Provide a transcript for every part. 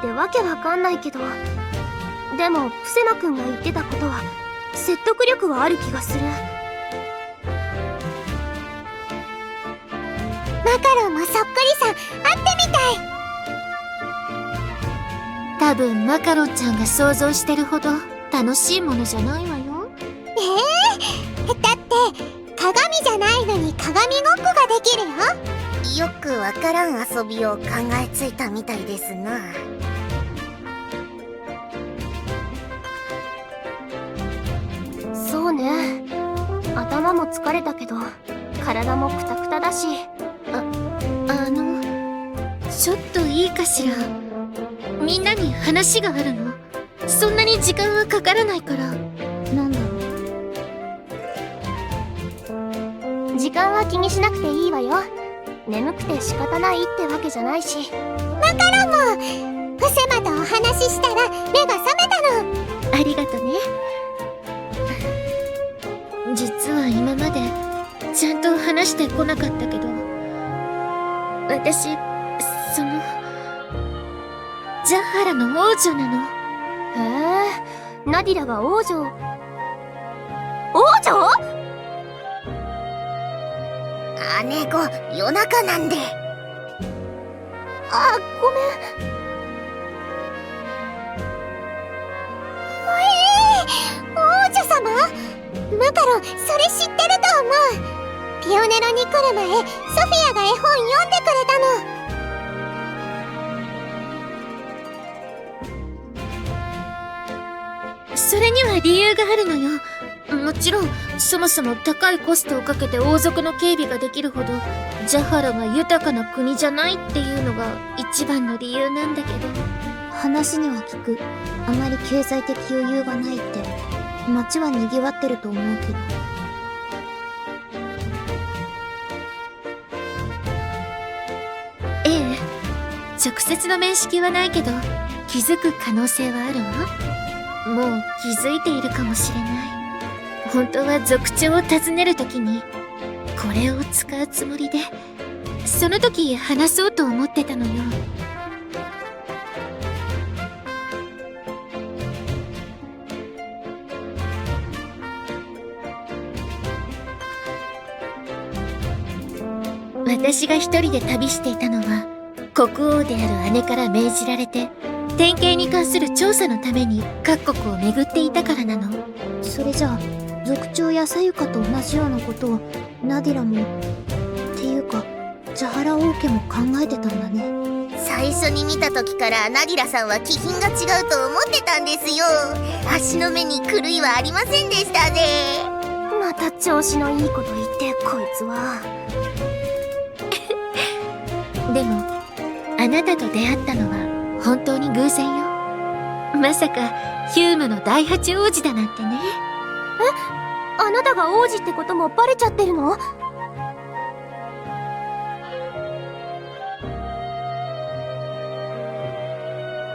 ててわけわかんないけど。でもプセマくんが言ってたことは説得力はある気がする。マカロンもそっくりさん会ってみたい。多分マカロンちゃんが想像してるほど楽しいものじゃないわよ。えー、だって鏡じゃないのに鏡ごっこができるよ。よくわからん遊びを考えついたみたいですなそうね。頭も疲れたけど体もクタクタだし。あのちょっといいかしら？みんなに話があるの？そんなに時間はかからないから。なんだろう。時間は気にしなくていいわよ。眠くて仕方ないってわけじゃないし。マカロンもプセマとお話ししたら目が覚めたの。ありがとね実は今までちゃんと話してこなかったけど私そのジャハラの王女なの。へえナディラが王女？王女？姉子夜中なんで。あごめん。えー、王女様？マカロそれ知ってると思うピオネロに来る前ソフィアが絵本読んでくれたのそれには理由があるのよ。もちろんそもそも高いコストをかけて王族の警備ができるほどジャハラが豊かな国じゃないっていうのが一番の理由なんだけど。話には聞く。あまり経済的余裕がないって。街は賑わってると思うけど。ええ。直接の面識はないけど気づく可能性はあるわ。もう気づいているかもしれない。本当は族長を訪ねるときにこれを使うつもりでその時話そうと思ってたのよ。私が一人で旅していたのは国王である姉から命じられて典型に関する調査のために各国を巡っていたからなの。それじゃあ族長やさゆかと同じようなことをナディラもっていうかジャハラ王家も考えてたんだね。最初に見た時からナディラさんは気品が違うと思ってたんですよ。足の目に狂いはありませんでしたね。また調子のいいこと言ってこいつはでもあなたと出会ったのは本当に偶然よ。まさかヒュームの第八王子だなんてね。あなたが王子ってこともバレちゃってるの？ふ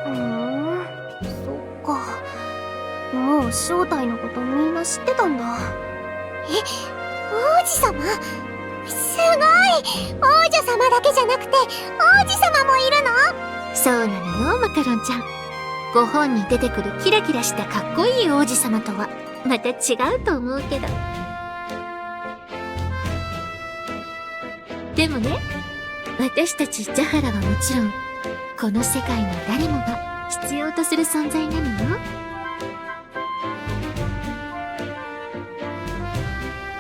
ーんそっか。もう正体のことみんな知ってたんだ。え？王子様？すごい。王女様だけじゃなくて王子様もいるの？そうなのよマカロンちゃん。ご本に出てくるキラキラしたかっこいい王子様とは。また違うと思うけど。でもね私たちジャハラはもちろんこの世界の誰もが必要とする存在なのよ。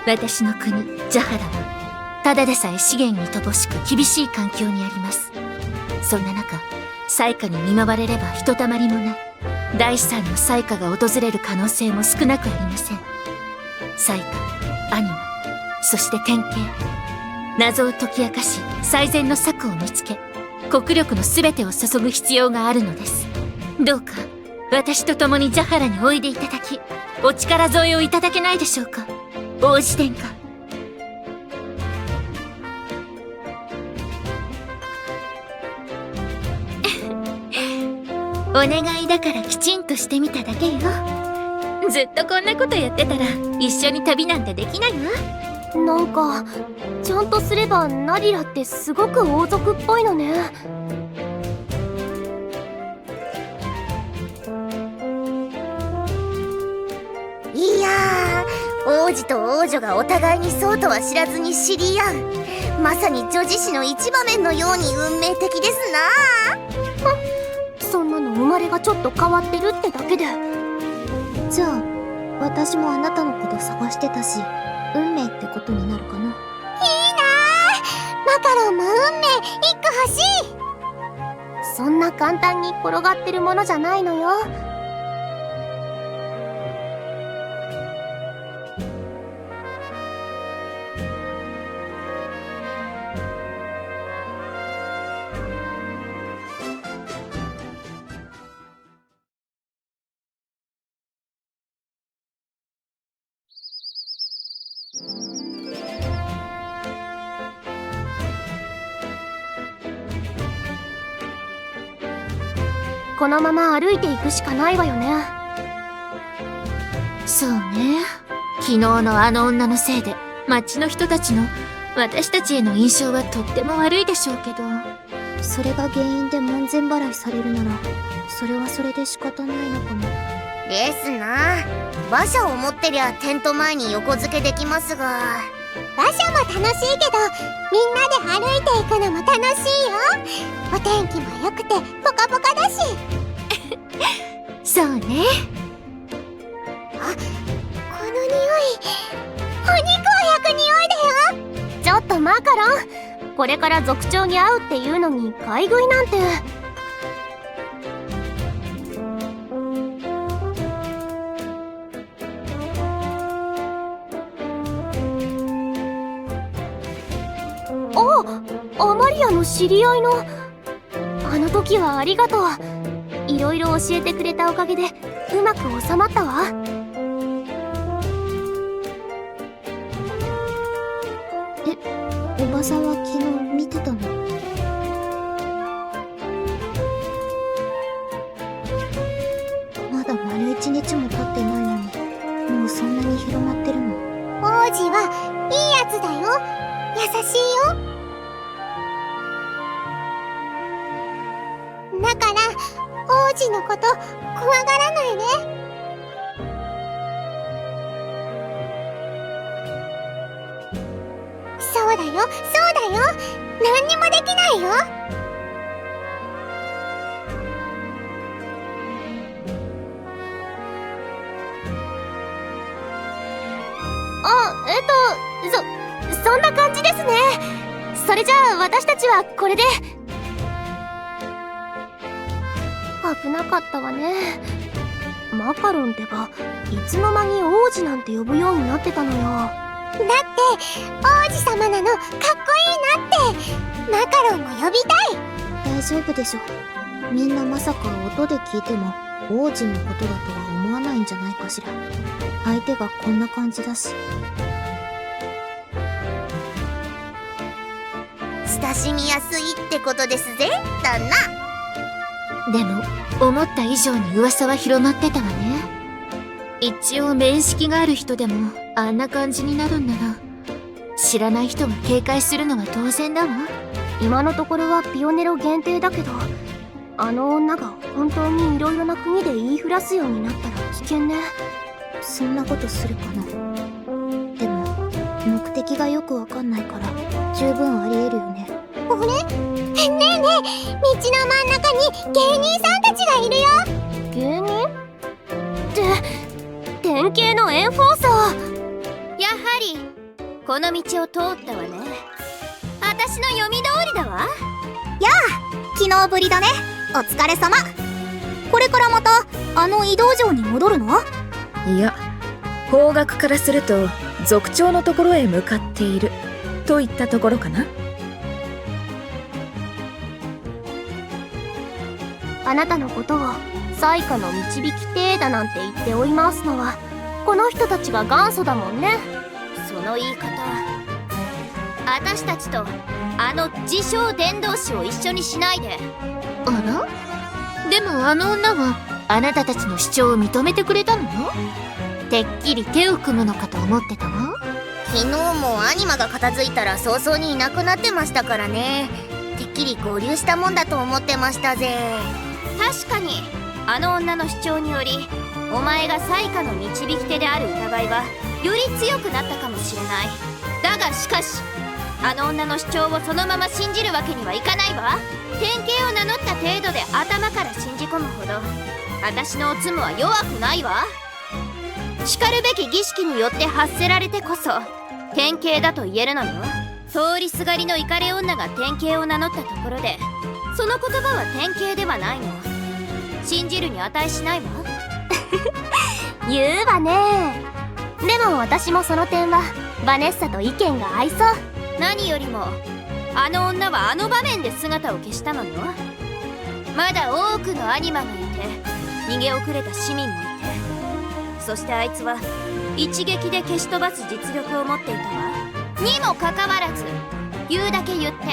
私の国ジャハラはただでさえ資源に乏しく厳しい環境にあります。そんな中災禍に見舞われればひとたまりもない第三の災禍が訪れる可能性も少なくありません。災禍アニマそして典型謎を解き明かし最善の策を見つけ国力の全てを注ぐ必要があるのです。どうか私と共にジャハラにおいでいただきお力添えをいただけないでしょうか。王子殿下。お願いだからきちんとしてみただけよ。ずっとこんなことやってたら一緒に旅なんてできないわ。なんかちゃんとすればナディラってすごく王族っぽいのね。いやー王子と王女がお互いにそうとは知らずに知り合う。まさに女子誌の一場面のように運命的ですなそんなの生まれがちょっと変わってるってだけで。じゃあ私もあなたのこと探してたし運命ってことになるかな。マカロンも運命一個欲しい。そんな簡単に転がってるものじゃないのよこのまま歩いていくしかないわよね。そうね。昨日のあの女のせいで町の人たちの私たちへの印象はとっても悪いでしょうけど。それが原因で門前払いされるならそれはそれで仕方ないのかも。ですな。馬車を持ってりゃテント前に横付けできますが。馬車も楽しいけどみんなで歩いていくのも楽しいよ。お天気も良くてポカポカだし。そうね。この匂い。お肉を焼く匂いだよ。ちょっとマカロン。これから族長に会うっていうのに買い食いなんて知り合いのあの時はありがとう。いろいろ教えてくれたおかげでうまく収まったわ。えおばさんは昨日見てたの？こと怖がらないで。そうだよそうだよ。何にもできないよ。あえっとそそんな感じですね。それじゃあ私たちはこれで。なかったわね。マカロンってばいつの間に王子なんて呼ぶようになってたのよ。だって王子様なのかっこいいなって。マカロンも呼びたい。大丈夫でしょみんなまさか音で聞いても王子のことだとは思わないんじゃないかしら。相手がこんな感じだし。親しみやすいってことですぜ旦那でも思った以上に噂は広まってたわね。一応面識がある人でもあんな感じになるんなら知らない人が警戒するのは当然だわ。今のところはピオネロ限定だけどあの女が本当にいろいろな国で言いふらすようになったら危険ね。そんなことするかな。でも目的がよくわかんないから十分ありえるよね。あれ？ねえねえ道の真ん中に芸人さんたちがいるよ芸人って典型のエンフォーサーやはりこの道を通ったわね。私の読み通りだわ。やあ昨日ぶりだね。お疲れ様。これからまたあの移動場に戻るの？いや方角からすると族長のところへ向かっている。といったところかな。あなたのことを最下の導き手だなんて言って追い回すのはこの人たちが元祖だもんね。その言い方。私たちとあの自称伝道師を一緒にしないで。あら？でもあの女はあなたたちの主張を認めてくれたのよ。てっきり手を組むのかと思ってたわ。昨日もアニマが片付いたら早々にいなくなってましたからね。てっきり合流したもんだと思ってましたぜ確かに。あの女の主張によりお前が最下の導き手である疑いはより強くなったかもしれない。だがしかしあの女の主張をそのまま信じるわけにはいかないわ。典型を名乗った程度で頭から信じ込むほど私のおつむは弱くないわ。しかるべき儀式によって発せられてこそ典型だと言えるのよ。通りすがりのイカレ女が典型を名乗ったところでその言葉は典型ではないの。信じるに値しないわ。言うわね。でも私もその点はバネッサと意見が合いそう。何よりもあの女はあの場面で姿を消したのよ。まだ多くのアニマがいて逃げ遅れた市民もいて。そしてあいつは一撃で消し飛ばす実力を持っていたわ。にもかかわらず言うだけ言って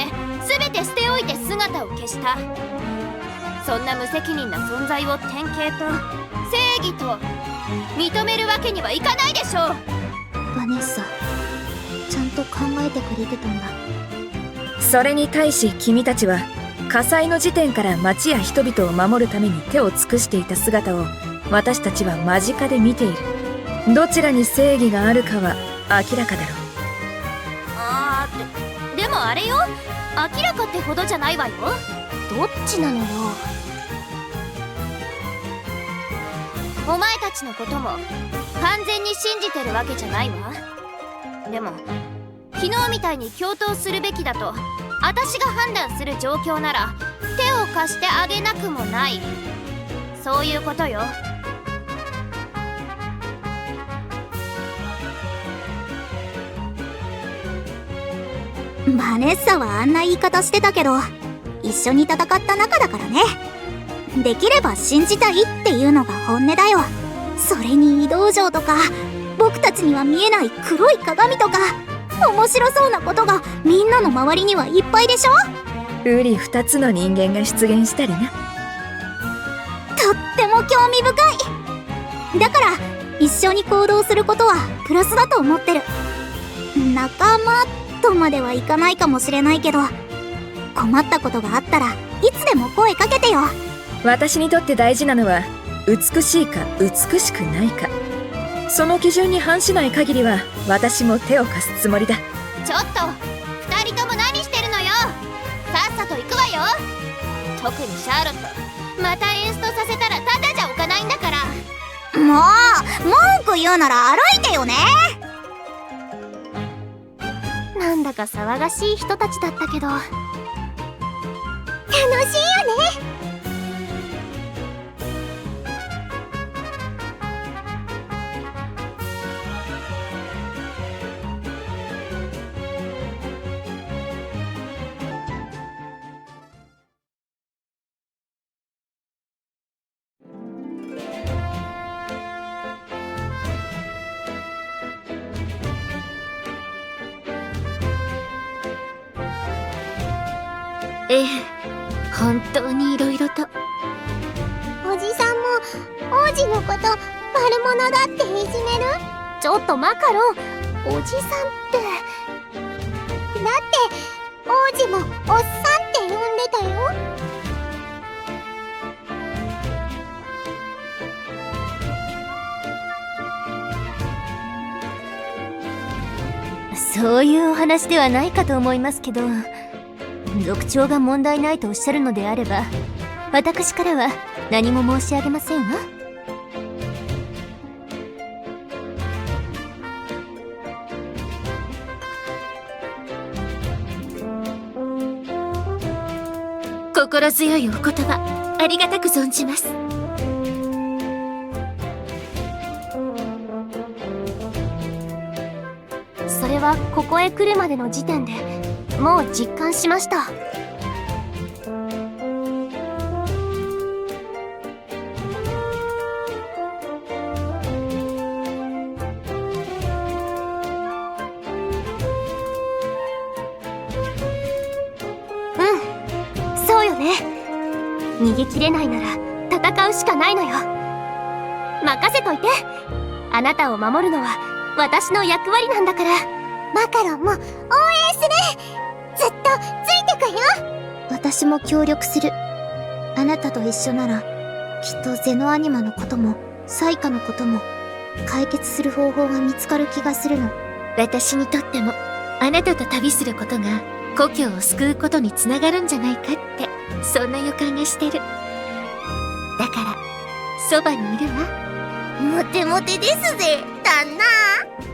全て捨ておいて姿を消したそんな無責任な存在を典型と正義と認めるわけにはいかないでしょう。バネッサちゃんと考えてくれてたんだ。それに対し君たちは火災の時点から町や人々を守るために手を尽くしていた姿を私たちは間近で見ている。どちらに正義があるかは明らかだろう。あーででもあれよ。明らかってほどじゃないわよどっちなのよ？お前たちのことも完全に信じてるわけじゃないわ。でも昨日みたいに共闘するべきだと私が判断する状況なら手を貸してあげなくもない。そういうことよ。バネッサはあんな言い方してたけど一緒に戦った仲だからね。できれば信じたいっていうのが本音だよ。それに移動城とか僕たちには見えない黒い鏡とか面白そうなことがみんなの周りにはいっぱいでしょ？ウリ二つの人間が出現したりな。とっても興味深い。だから一緒に行動することはプラスだと思ってる。仲間とまではいかないかもしれないけど困ったことがあったらいつでも声かけてよ。私にとって大事なのは美しいか美しくないか。その基準に反しない限りは私も手を貸すつもりだ。ちょっと二人とも何してるのよ。さっさと行くわよ。特にシャーロットまたエンストさせたらただじゃおかないんだから。もう文句言うなら歩いてよね。なんだか騒がしい人たちだったけど楽しいよね。ええ。本当に色々と。おじさんも王子のこと悪者だっていじめる？ちょっとマカロンおじさんって。だって王子もおっさんって呼んでたよ。そういうお話ではないかと思いますけど。族長が問題ないとおっしゃるのであれば私からは何も申し上げませんわ。心強いお言葉ありがたく存じます。それはここへ来るまでの時点でもう実感しました。うんそうよね。逃げ切れないなら戦うしかないのよ。任せといて。あなたを守るのは私の役割なんだから。マカロンも応援する。ずっとついてくよ私も協力する。あなたと一緒なら、きっとゼノアニマのことも、サイカのことも、解決する方法が見つかる気がするの。私にとってもあなたと旅することが故郷を救うことにつながるんじゃないかってそんな予感がしてるだからそばにいるわモテモテですぜ旦那